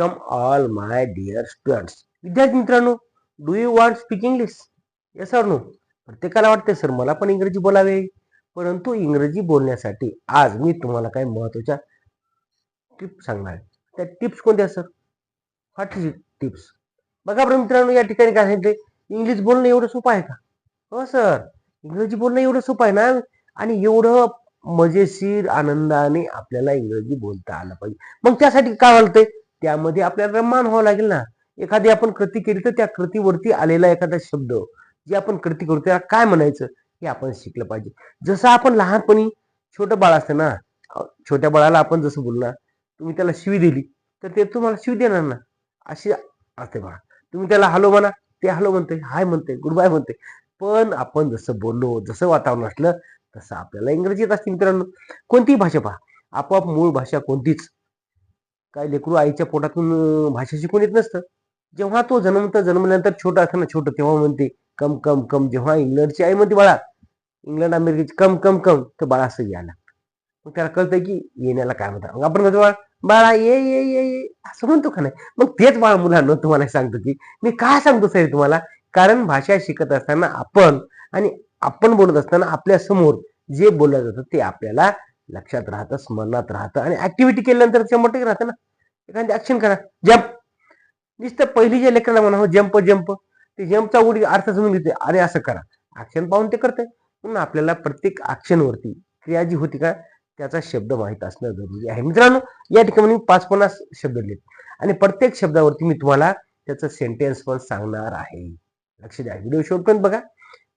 Welcome all my dear students. विद्यार्थी मित्रांनो do you want speak English? Yes sir no प्रत्येकाला वाटते sir मला पण इंग्रजी बोलावे. परंतु इंग्रजी बोलण्यासाठी आज मी तुम्हाला काही महत्त्वाच्या टिप्स सांगणार आहे. त्या टिप्स कोणत्या सर? व्हॉट इज टिप्स बघा बरं मित्रांनो या ठिकाणी काय सांगितले इंग्लिश बोलणं एवढं सोपं आहे का? हो सर. इंग्रजी बोलणं एवढं सोपं आहे ना? आणि एवढं मजेशीर आनंदाने आपल्याला इंग्रजी बोलता आलं पाहिजे. मग त्यासाठी काय होतंय? त्यामध्ये आपल्याला रममान व्हावं लागेल ना. एखादी आपण कृती केली तर त्या कृतीवरती आलेला एखादा शब्द जे आपण कृती करू त्याला काय म्हणायचं हे आपण शिकलं पाहिजे. जसं आपण लहानपणी छोटं बाळ असतं ना छोट्या बाळाला आपण जसं बोलणार तुम्ही त्याला शिवी दिली तर ते तुम्हाला शिवी देणार ना. अशी असते बाळा. तुम्ही त्याला हॅलो म्हणा ते हॅलो म्हणते हाय म्हणते गुड बाय म्हणते पण आपण जसं बोललो जसं वातावरण असलं तसं आपल्याला इंग्रजीत असते मित्रांनो. कोणतीही भाषा पहा आपोआप मूळ भाषा कोणतीच काय लेकरू आईच्या पोटातून भाषा शिकून येत नसतं. जेव्हा तो जन्मता जन्मल्यानंतर छोटा असताना छोटं तेव्हा म्हणते कम कम कम जेव्हा इंग्लंडची आई म्हणते बाळा इंग्लंड अमेरिकेची कम कम कम. तर बाळा असं यायला मग त्याला कळतं की येण्याला काय म्हणतात. मग आपण म्हणतो बाळा बाळा ये ये ये ये. असं म्हणतो का नाही? मग तेच बाळा मुलांना तुम्हाला सांगतो की मी काय सांगतो साहेब तुम्हाला? कारण भाषा शिकत असताना आपण आणि आपण बोलत असताना आपल्यासमोर जे बोललं जातं ते आपल्याला लक्षात राहतं स्मरणात राहतं आणि ऍक्टिव्हिटी केल्यानंतर शंभर मोठे राहतं ना. एखादी ऍक्शन करा. जम्प नुसतं पहिली जे लेकराला म्हणा हो जम्प जम्प ते जम्पचा उडी अर्थ समजून घेते अरे असं करा. ऍक्शन पाहून ते करते म्हणून आपल्याला प्रत्येक ऍक्शन वरती क्रिया जी होती का त्याचा शब्द माहीत असणं जरुरी आहे. मित्रांनो या ठिकाणी मी पाच पन्नास शब्द लिहिले आणि प्रत्येक शब्दावरती मी तुम्हाला त्याचं सेंटेन्स पण सांगणार आहे. लक्ष द्या. व्हिडिओ शेवटपर्यंत बघा.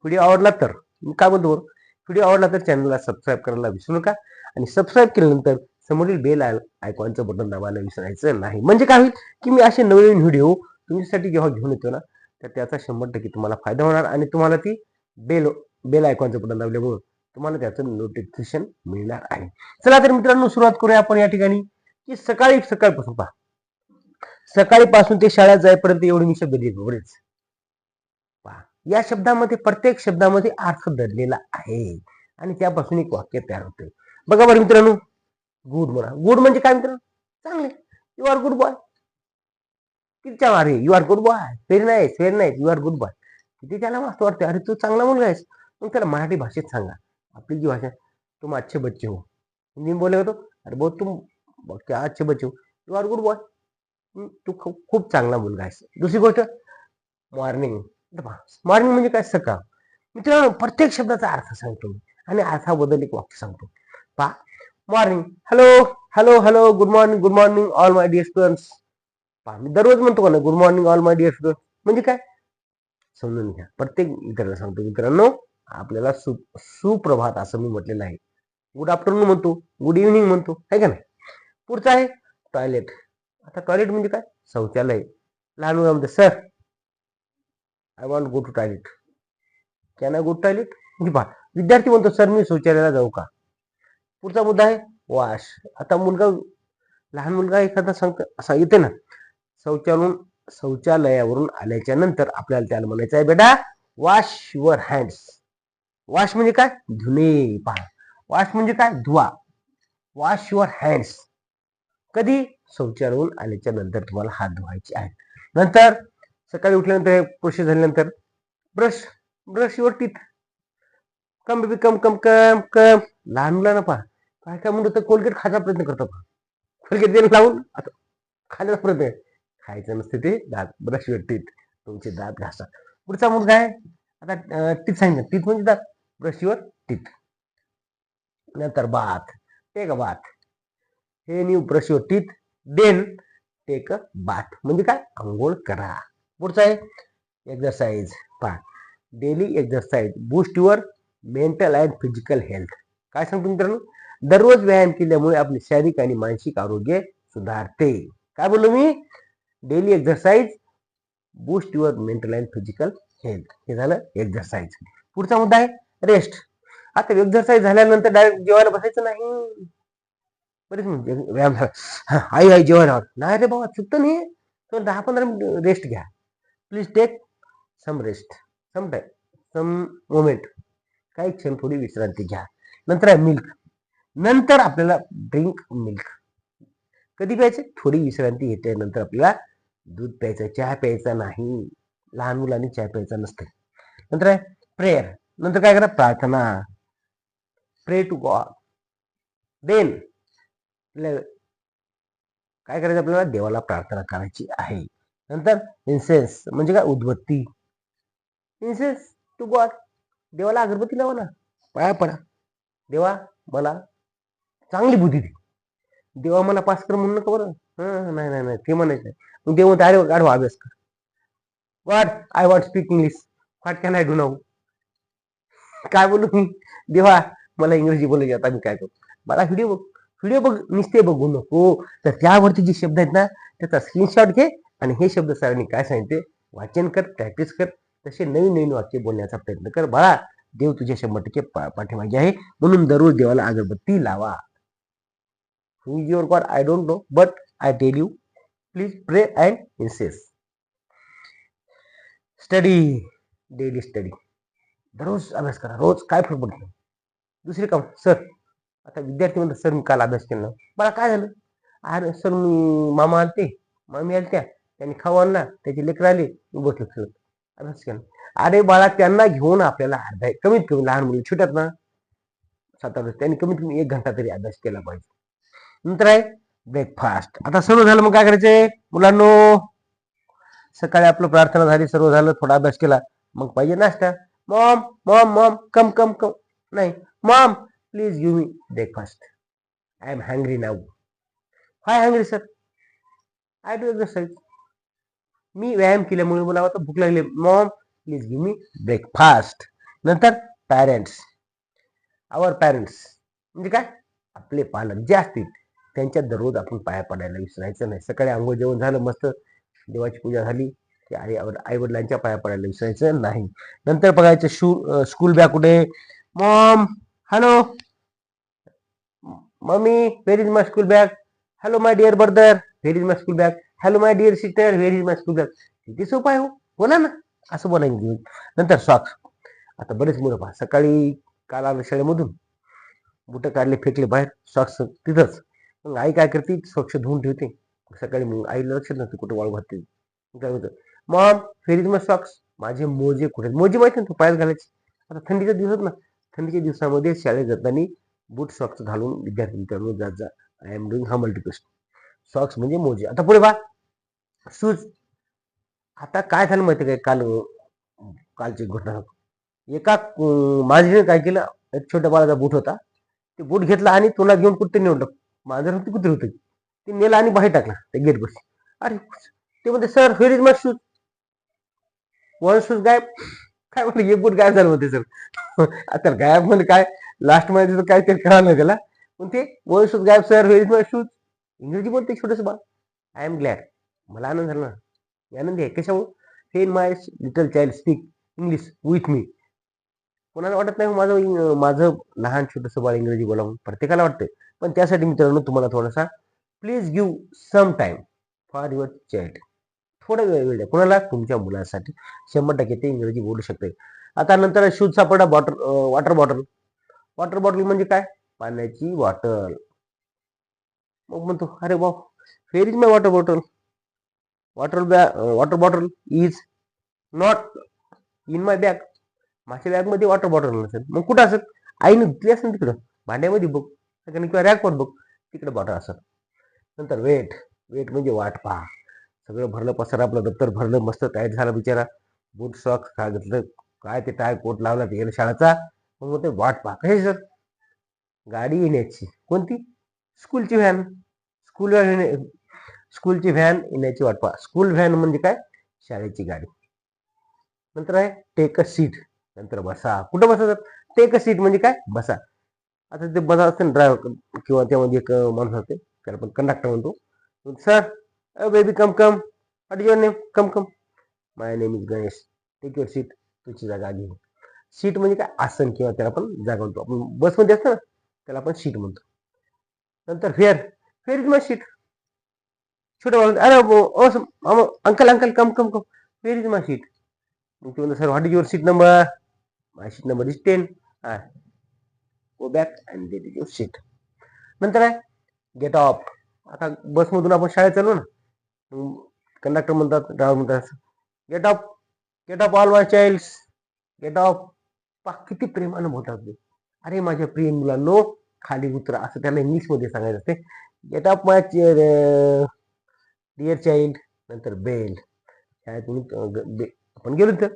व्हिडिओ आवडला तर मी काय बोलतो? व्हिडिओ आवडला तर चॅनलला सबस्क्राईब करायला विसरू नका. आणि सबस्क्राईब केल्यानंतर समोरील बेल आयकॉनचं बटन दाबायला विसरायचं नाही. म्हणजे काय होईल की मी असे नवीन व्हिडिओ तुमच्यासाठी जेव्हा घेऊन येतो ना तर त्याचा शंभर टक्के तुम्हाला फायदा होणार आणि तुम्हाला ती बेल बेल आयकॉनचं बटन दाबल्यामुळं तुम्हाला त्याचं नोटिफिकेशन मिळणार आहे. चला तर मित्रांनो सुरुवात करूया आपण या ठिकाणी. की सकाळी सकाळपासून पहा. सकाळीपासून ते शाळेत जाईपर्यंत एवढे मी शब्द लिहितो बरेच. पहा. या शब्दामध्ये प्रत्येक शब्दामध्ये अर्थ दडलेला आहे. आणि त्यापासून एक वाक्य तयार होते. बघा बरं मित्रांनो गुड म्हणा गुड म्हणजे काय मित्र चांगले. यू आर गुड बॉय कितीच्या अरे you are good boy very nice very nice you are good boy किती त्याला मस्त वाटते अरे तू चांगला मुलगा आहेस. मग त्याला मराठी भाषेत सांगा. आपली जी भाषा तुम अच्छे बच्चे हो. हिंदी बोलले बोलेगा तो? अरे बहुत तुम क्या अच्छे बच्चे हो. यू आर गुड बॉय तू खूप खूप चांगला मुलगा आहेस. दुसरी गोष्ट मॉर्निंग मॉर्निंग म्हणजे काय? सकाळ. मित्रांनो प्रत्येक शब्दाचा अर्थ सांगतो मी. आणि अर्थाबद्दल एक वाक्य सांगतो. पहा morning hello hello hello good morning good morning all my dear students पहा मी दररोज म्हणतो का ना good morning all my dear student म्हणजे काय? समजून घ्या. प्रत्येक मित्रांना सांगतो मित्रांनो आपल्याला सु सुप्रभात असं मी म्हटलेलं आहे. गुड आफ्टरनून म्हणतो गुड इव्हनिंग म्हणतो आहे का नाही? पुढचं आहे टॉयलेट आता टॉयलेट म्हणजे काय? शौचालय. लहान मुलामध्ये sir I want go to toilet can I go to toilet म्हणजे पहा. विद्यार्थी म्हणतो सर मी शौचालयाला जाऊ का? पुढचा मुद्दा आहे वॉश आता मुलगा लहान मुलगा एखादा सांगत असा येते ना शौचालून शौचालयावरून आल्याच्यानंतर आपल्याला त्याला म्हणायचं आहे बेटा वॉश युअर हँड्स वॉश म्हणजे काय? धुणे पहा. वॉश म्हणजे काय? धुवा. वॉश युअर हँड्स कधी? शौचालयावरून आल्याच्यानंतर तुम्हाला हात धुवायचे आहेत. नंतर सकाळी उठल्यानंतर प्रोसेस झाल्यानंतर brush brush your teeth come baby come come come come. लहान मुलांना पहा. काय काय म्हणतो तर कोलगेट खायचा प्रयत्न करतो कोलगेट तेल लावून आता खाण्याचा प्रयत्न खायचं नसते ते दात ब्रश युअर टीथ तुमचे दात घासा. पुढचा मुलगा आहे. आता टीत सांगितलं टीत म्हणजे दात. ब्रश टीत टीथ नंतर बाथ टेक बात. बाथ हे new brush teeth teeth then take bath. Bath म्हणजे काय? आंघोळ करा. पुढचा आहे. एक्झरसाइज पहा. Daily exercise boost your mental and physical health काय सांगतो मित्रांनो? दररोज व्यायाम केल्यामुळे आपले शारीरिक आणि मानसिक आरोग्य सुधारते. काय बोललो मी? Daily exercise boost your mental and physical health हे झालं एक्झरसाइज पुढचा मुद्दा आहे रेस्ट आता एक्झरसाइज झाल्यानंतर डायरेक्ट जेवायला बसायचं नाही. बरेच म्हणजे व्यायाम झाला. आई आई जेवायला नाही रे बाबा चुकतं नाही. तर दहा पंधरा मिनिट रेस्ट घ्या. Please take some rest some time some moment काही क्षण थोडी विश्रांती घ्या. नंतर आहे मिल्क नंतर आपल्याला ड्रिंक मिल्क कधी प्यायचे? थोडी विश्रांती घेतल्यानंतर आपल्याला दूध प्यायचं चहा प्यायचा नाही. लहान मुलांनी चहा प्यायचा नसते नंतर आहे प्रेयर नंतर काय करा? प्रार्थना. प्रे टू गॉड देन काय करायचं? आपल्याला देवाला प्रार्थना करायची आहे. नंतर इन्सेन्स म्हणजे काय? उद्बत्ती. इन्सेन्स टू गॉड देवाला अगरबत्ती लावा ना. पाया पडा. देवा मला चांगली बुद्धी दे देवा मला पास कर म्हणून नका बरं. नाही नाही नाही ते म्हणायचं नाही मग देव म्हणते अरे गाढवा अभ्यास कर. What I want speak English what can I do now काय बोलू मी? देवा मला इंग्रजी बोलायची आता मी काय करू? मला व्हिडिओ बघ. व्हिडिओ बघ नुसते बघू नको. तर त्यावरती जे शब्द आहेत ना त्याचा स्क्रीनशॉट घे आणि हे शब्द सरांनी काय सांगितले? वाचन कर प्रॅक्टिस कर. तसे नवीन नवीन वाक्य बोलण्याचा प्रयत्न कर. बाळा देव तुझ्या शंभर टक्के पाठीमागे आहे. म्हणून दररोज देवाला अगरबत्ती लावा. Who is your god I don't know but I tell you please pray and incense study daily study दररोज अभ्यास करा रोज काय फरक पडतो दुसरे काम सर आता विद्यार्थी म्हणतात सर मी काल अभ्यास केला मला काय झालं? अरे सर मी मामा आलते. मामी आलत्या. त्यांनी खाऊ आणला. त्याचे लेकर आले. मी बसलो खेळत. अभ्यास केला. अरे बाळा त्यांना घेऊन आपल्याला अर्धा कमीत कमी लहान मुली छोट्यात ना. सात आठ त्यांनी कमीत कमी एक घंटा तरी अभ्यास केला पाहिजे. नंतर आहे ब्रेकफास्ट आता सर्व झालं मग काय करायचंय मुलांनो सकाळी आपलं प्रार्थना झाली सर्व झालं थोडा अभ्यास केला मग पाहिजे नाश्ता. Mom mom mom come come come. नाही mom please give me breakfast I am hungry now hi hungry sir I do exercise मी व्यायाम केल्यामुळे मला आता भूक लागली. Mom please give me breakfast नंतर पॅरेंट्स आवर पॅरेंट्स म्हणजे काय? आपले पालक जे असतील. त्यांच्या दररोज आपण पाया पडायला विसरायचं नाही. सकाळी आंघोळ जेवण झालं मस्त देवाची पूजा झाली की आई आई वडिलांच्या पाया पडायला विसरायचं नाही. नंतर बघायचं शू स्कूल बॅग कुठे? Mom hello mummy where is my school bag hello my dear brother where is my school bag hello my dear sister where is my school bag किती सोपं आहे हो. बोला ना. असं बोलायचं नंतर सॉक्स आता बरेच मुलं पहा सकाळी काल आलं शाळेमधून. बुटं काढले फेकले बाहेर. सॉक्स तिथंच. मग आई काय करते? स्वच्छ धुवून ठेवते. सकाळी मग आईला लक्षात नसते कुठे वाळू घालते काय होतं? मॉम फेरीज मग सॉक्स माझे मोजे कुठे मोजे माहिती ना तू पायात घालायचे. आता थंडीच्या दिवसात ना थंडीच्या दिवसामध्ये शाळेत जाताना बूट सॉक्स घालून विद्यार्थी मित्रांनो जात जा. आय एम डुईंग हा मल्टिपेस्ट सॉक्स म्हणजे मोजे. आता पुढे बा शूज आता काय झालं माहिती काय काल कालची घटना. एका माझीने काय केलं? एक छोट्या बाळाचा बूट होता. ते बूट घेतला आणि तुला घेऊन कुठे निवडलं. माझं होती कुत्री होतं. ते नेला आणि बाहेर टाकला ते गेट बस अरे ते म्हणते sir where is my shoes one shoes गायब. काय म्हणते एक बूट गायब झालं होते सर. आता गायब म्हणजे काय? लास्टमध्ये तर काय ते कळालं त्याला. पण ते वन शूज गायब sir where is my shoes इंग्रजी बोलते छोटस बाळ. आय एम ग्लॅड मला आनंद झाला ना. मी आनंदी आहे. कशामुळे? हे my little child speak English with me कोणाला वाटत नाही माझं माझं लहान छोटंसं बाळ इंग्रजी बोलावून प्रत्येकाला वाटतं पण त्यासाठी मित्रांनो तुम्हाला थोडासा please give some time for your child थोडा वेळ वेळ कुणाला कोणाला? तुमच्या मुलासाठी. शंभर टक्के ते इंग्रजी बोलू शकते. आता नंतर shoes सापडा bottle water bottle water bottle म्हणजे काय? पाण्याची बॉटल मग म्हणतो अरे बा where is my water bottle water bag water bottle is not in my bag माझ्या बॅगमध्ये वॉटर बॉटल नसेल. मग कुठं असेल? आईने धुतली असेल तिकडं. भांड्यामध्ये बघ. कारण किंवा रॅकवर बघ. तिकडे बॉर्डर असं. नंतर वेट वेट म्हणजे वाट पहा. सगळं भरलं पसर आपलं दप्तर भरलं मस्त टाईट झालं बिचारा. बूट सॉक्स काय घेतलं काय ते टाय कोट लावला ते गेलं शाळेचा. मग मग ते वाट पहा कशी सर गाडी येण्याची. कोणती? स्कूलची व्हॅन स्कूल व्हॅन स्कूलची व्हॅन येण्याची वाट पहा. स्कूल व्हॅन म्हणजे काय? शाळेची गाडी. नंतर आहे टेक अ सीट नंतर बसा. कुठं बसा सर टेक अ सीट म्हणजे काय? बसा. आता ते बसा असते ना ड्रायव्हर किंवा त्यामध्ये एक माणूस असते त्याला आपण कंडक्टर म्हणतो. Sir baby come come what your name come come my name is Ganesh take your seat तुझी जागा घे सीट म्हणजे काय? आसन किंवा त्याला आपण जागा म्हणतो. आपण बसमध्ये असतं ना त्याला आपण सीट म्हणतो. नंतर where where is my seat छोटं बाळ अरे uncle uncle come come come where is my seat मग ते म्हणतो sir what is your seat number my seat number is ten हा go back and get your seat नंतर आहे gate of आता बसमधून आपण शाळेत चालू ना कंडक्टर म्हणतात ड्रायव्हर म्हणतात get off get off all my child get off पा किती प्रेमानं बोलतात ते. अरे माझ्या प्रिय मुलांनो खाली उतरा. असं त्याला इंग्लिशमध्ये सांगायचं असते. Get off my dear child नंतर बेल शाळेतून बे- आपण गेलो तर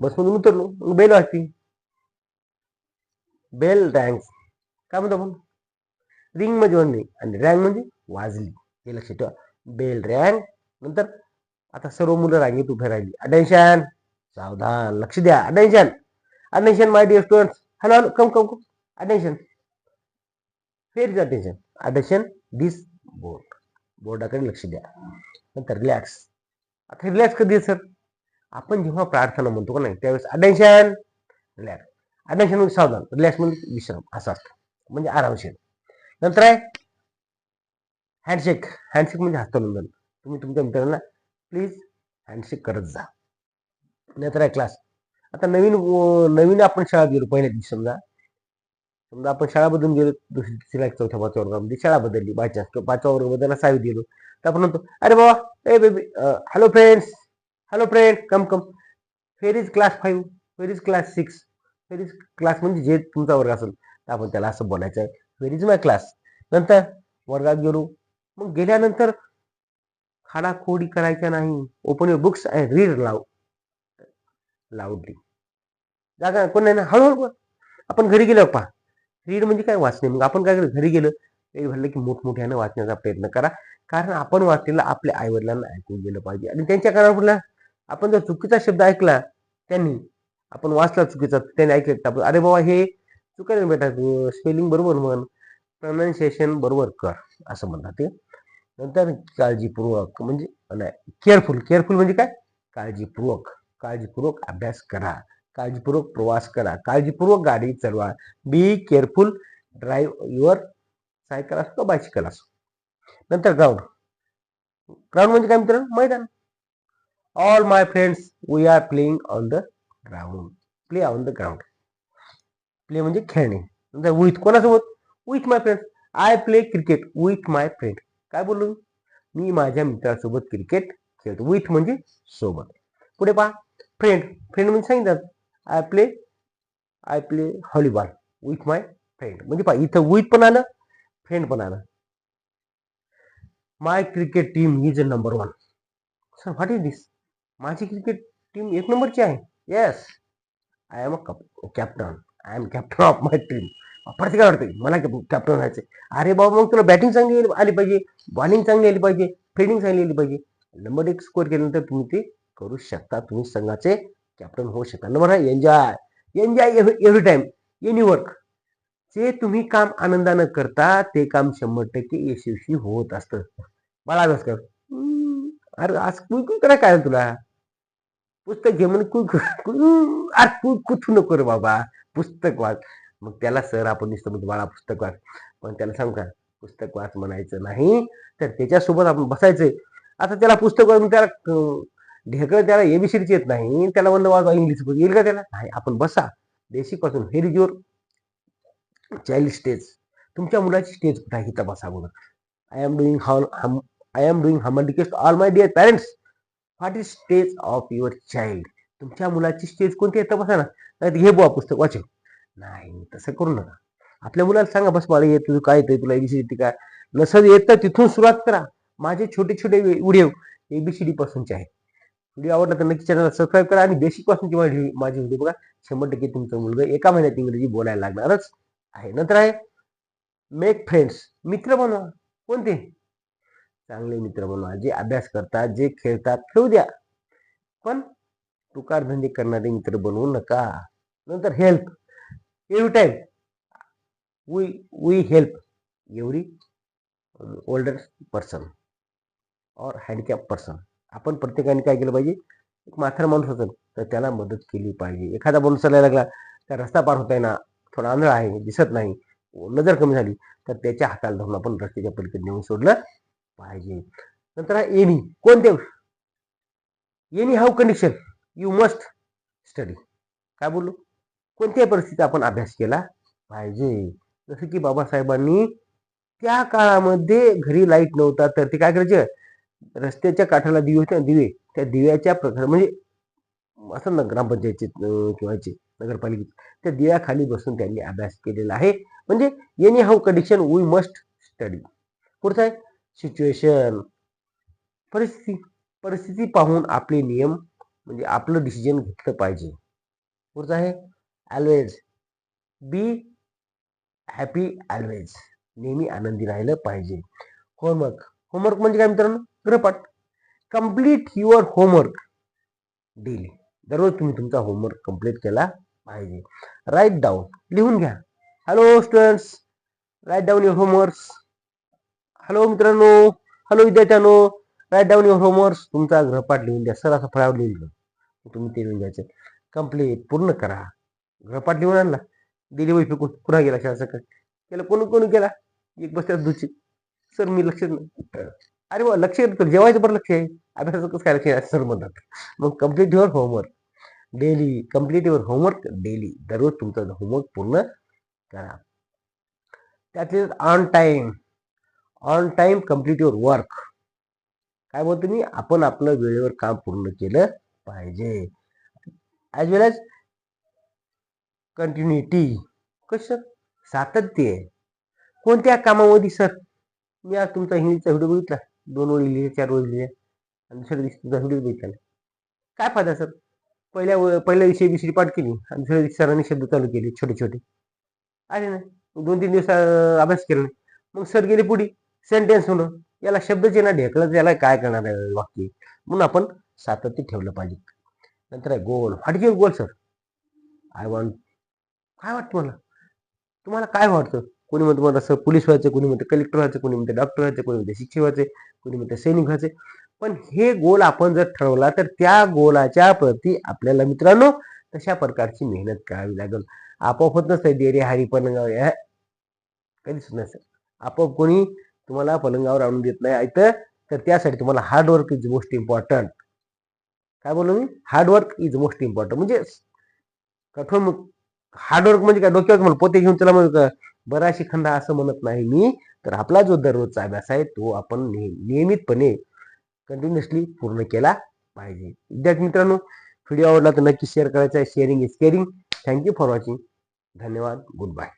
बसमधून उतरलो. मग बेल वाजती. बेल रँग काय म्हणतो आपण? रिंग म्हणजे म्हणणे आणि रँग म्हणजे वाजली. हे लक्षात ठेवा. बेल रँग नंतर आता सर्व मुलं रांगेत उभे राहिली. अटेन्शन सावधान. लक्ष द्या. Attention attention my dear student hello hello come come come attention where is attention attention this board बोर्डाकडे लक्ष द्या. नंतर रिलॅक्स आता रिलॅक्स कधी सर आपण जेव्हा प्रार्थना म्हणतो का नाही त्यावेळेस अटेन्शन रिलॅक्स अटेन्शन म्हणजे सावधान रिलॅक्स म्हणजे विश्राम. असं असतं म्हणजे आरामशीर नंतर आहे हँडशेक हँडशेक म्हणजे हस्तनंदन. तुम्ही तुमच्या मित्रांना प्लीज हँडशेक करत जा. नंतर आहे क्लास आता नवीन नवीन आपण शाळा गेलो. पहिल्या दिवशी समजा. समजा आपण शाळा बदलून गेलो. दुसरी तिसऱ्या चौथ्या पाचव्या वर्गामध्ये शाळा बदलली. बाय चान्स किंवा पाचव्या वर्ग बदलला सावी गेलो तर आपण म्हणतो अरे बाबा ए baby hello friends hello friend come come where is class five where is class six where is class म्हणजे जे तुमचा वर्ग असेल तर आपण त्याला असं बोलायचं आहे फेर इज माय क्लास नंतर वर्गात गेलो. मग गेल्यानंतर खाडाखोडी करायच्या नाही. Open your books and read लाव लाऊडली जागा कोण नाही ना? हळूहळू आपण घरी गेलो पहा. रीड म्हणजे काय? वाचणे. मग आपण काय केलं? घरी गेलं. ते म्हणलं की मोठमोठ्यानं वाचण्याचा प्रयत्न करा. कारण आपण वाचलेलं आपल्या आईवडिलांना ऐकून गेलं पाहिजे. आणि त्यांच्या कानापुढला आपण जर चुकीचा शब्द ऐकला त्यांनी आपण वाचला चुकीचा त्यांनी ऐकलं तर अरे बाबा हे चुकायला बेटा स्पेलिंग बरोबर म्हण प्रनाऊन्सिएशन बरोबर कर असं म्हणतात ते. नंतर काळजीपूर्वक म्हणजे नाही केअरफुल केअरफुल म्हणजे काय? काळजीपूर्वक. काळजीपूर्वक अभ्यास करा. काळजीपूर्वक प्रवास करा. काळजीपूर्वक गाडी चालवा. Be careful drive your cycle असो किंवा बायसिकल असो. नंतर ग्राउंड ग्राउंड म्हणजे काय मित्रांनो? मैदान. All my friends we are playing on the ground play on the ground play म्हणजे खेळणे. विथ कोणासोबत? With my friend I play cricket with my friend काय बोललो मी? माझ्या मित्रासोबत क्रिकेट खेळतो. विथ म्हणजे सोबत. पुढे पहा. फ्रेंड फ्रेंड म्हणजे सांगितलं. I play I play volleyball with my friend म्हणजे पहा इथं विथ पण आलं फ्रेंड पण आलं. My cricket team is a number one sir what is this माझी क्रिकेट टीम एक नंबरची आहे. Yes I am a captain I am captain of my team प्रत्येक वाटतं? मला कॅप्टन व्हायचं अरे बाबा मग तुला बॅटिंग चांगली आली- पाहिजे. बॉलिंग चांगली आली पाहिजे. फिल्डिंग चांगली आली पाहिजे. नंबर एक स्कोअर केल्यानंतर तुम्ही ते करू शकता. तुम्ही संघाचे कॅप्टन होऊ शकता. नंबर आहे enjoy enjoy every time any work जे तुम्ही काम आनंदानं करता ते काम शंभर टक्के यशस्वी होत असतं. मला अभ्यास कर. अरे आज कुठून करा काय तुला? पुस्तक घे म्हणून कुई कुई कुथू नको रे बाबा? पुस्तक वाच. मग त्याला सर आपण दिसतो म्हणजे बाळा पुस्तक वाच. पण त्याला सांग का पुस्तक वाच म्हणायचं नाही. तर त्याच्यासोबत आपण बसायचंय. आता त्याला पुस्तक वाचून त्याला ढेकळ त्याला एबीसीडीच येत नाही. त्याला म्हणलं वाजवा इंग्लिश येईल का त्याला? नाही. आपण बसा. बेसिकपासून here is your child stage तुमच्या मुलाची स्टेज कुठे आहे? इथं बसा अगोदर I am doing hall I am doing humble request all my dear parents what is stage of your child तुमच्या मुलाची स्टेज कोणती आहे? तपासा ना. नाही घे बुवा पुस्तक वाचव नाही तसं करू नका. आपल्या मुलाला सांगा बस मला येत तुझं काय येतंय तुला एबीसीडी काय? नसं येत तर तिथून सुरुवात करा. माझे छोटे छोटे व्हिडिओ एबीसीडी पासूनचे आहेत. व्हिडिओ आवडला तर नक्की चॅनलला सबस्क्राईब करा आणि बेसिक पासूनची माझी माझी व्हिडिओ बघा. शंभर टक्के तुमचा मुलगा एका महिन्यात इंग्रजी बोलायला लागणारच आहे. नंतर आहे मेक फ्रेंड्स मित्र बनवा. कोणते? चांगले मित्र बनवा जे अभ्यास करतात जे खेळतात खेळू द्या. पण तुकार धंदे करणारे मित्र बनवू नका. नंतर help every time we we help every older person और हँडिकॅप पर्सन आपण प्रत्येकाने काय केलं पाहिजे? एक म्हातारा माणूस असेल तर त्याला मदत केली पाहिजे. एखादा माणूस चालायला लागला त्या रस्ता पार होता ना थोडा आंधळा आहे दिसत नाही नजर कमी झाली तर त्याच्या हाताला धरून आपण रस्त्याच्या पलीकडे नेऊन सोडलं. पाहिजे. नंतर आहे एनी कोणते? Any how condition you must study काय बोललो? कोणत्याही परिस्थितीत आपण अभ्यास केला पाहिजे? जसं की बाबासाहेबांनी त्या काळामध्ये घरी लाइट नव्हता तर ते काय करायचे? रस्त्याच्या काठाला दिवे होते दिवे. त्या दिव्याच्या प्रकार म्हणजे असं ना ग्रामपंचायतचे किंवा नगरपालिकेचे त्या दिव्याखाली बसून त्यांनी अभ्यास केलेला आहे. म्हणजे any how condition we must study पुढचं आहे. सिच्युएशन परिस्थिती परिस्थिती पाहून आपले नियम म्हणजे आपलं डिसिजन घेतलं पाहिजे. पुढचं आहे ॲल्वेज बी हॅपी ॲल्वेज नेहमी आनंदी राहिलं पाहिजे. होमवर्क होमवर्क म्हणजे काय मित्रांनो? गृहपाठ कंप्लीट युअर होमवर्क डेली दररोज तुम्ही तुमचा होमवर्क कंप्लीट केला पाहिजे. राईट डाऊन लिहून घ्या. Hello students write down your homeworks hello मित्रांनो हॅलो विद्यार्थ्यांनो राईट डाऊन युअर होमवर्क तुमचा ग्रहपाठ लिहून द्या. सर असं फळावर लिहून द्या तुम्ही ते लिहून द्यायचं कंप्लीट पूर्ण करा. ग्रहपाठ लिहून आणला. दिली वही फेकून. पुन्हा गेला शाळा सकाळ. केलं कोणी कोणी केला? एक बसत्यात दुची. सर मी लक्ष अरे वा लक्ष येतं. जेवायचं बरं लक्ष आहे. अभ्यासाचं कसं काय लक्ष आहे? सर म्हणतात. मग complete your homework daily complete your homework daily दररोज तुमचं होमवर्क पूर्ण करा. त्यातले on time on time complete your work काय बोलतो मी? आपण आपलं वेळेवर काम पूर्ण केलं पाहिजे. ॲज वेल एज कंटिन्युटी कसं? सातत्य कोणत्या कामामध्ये सर मी आज तुमचा हिंदीचा व्हिडिओ बघितला. दोन ओळी लिहिले चार ओळी लिहिले. आणि दुसऱ्या दिवशी तुमचा व्हिडिओ बघितला. काय फायदा सर पहिल्या पहिल्या विषयी दुसरी पाठ केली आणि दुसऱ्या दिवशी सरांनी शब्द चालू केले छोटे छोटे आले ना? मग दोन तीन दिवस अभ्यास केला नाही मग सर गेले पुढे. सेंटेन्स होणं याला शब्दचिन्ह येणार ढेकलं याला काय करणार आहे वाक्य? म्हणून आपण सातत्य ठेवलं पाहिजे. नंतर आहे goal what is your goal sir I want काय वाटतं मला तुम्हाला काय वाटतं? कोणी म्हणतं मला असं पोलीस व्हायचं कोणी म्हणतं कलेक्टर व्हायचं कोणी म्हणतं डॉक्टर व्हायचं कोणी म्हणतं शिक्षक व्हायचे कोणी म्हणतं सैनिक व्हायचे पण हे गोल आपण जर ठरवला तर त्या गोलाच्या प्रती आपल्याला मित्रांनो तशा प्रकारची मेहनत करावी लागेल. आपोआप होत नसतं देरे हरी पण कधीच नसेल आपोआप कोणी तुम्हाला पलंगावर आणून देत नाही. ऐकतं तर त्यासाठी तुम्हाला हार्डवर्क इज मोस्ट इम्पॉर्टंट काय बोललो मी? Hard work is most important म्हणजे कठोर हार्डवर्क म्हणजे काय? डोक्यावर म्हणून पोते घेऊन चला मग बराशी खंदा असं म्हणत नाही मी. तर आपला जो दररोजचा अभ्यास आहे तो आपण नियमितपणे कंटिन्युअसली पूर्ण केला पाहिजे. विद्यार्थी मित्रांनो व्हिडिओ आवडला तर नक्की शेअर करायचा आहे. Sharing is caring thank you for watching धन्यवाद. Good bye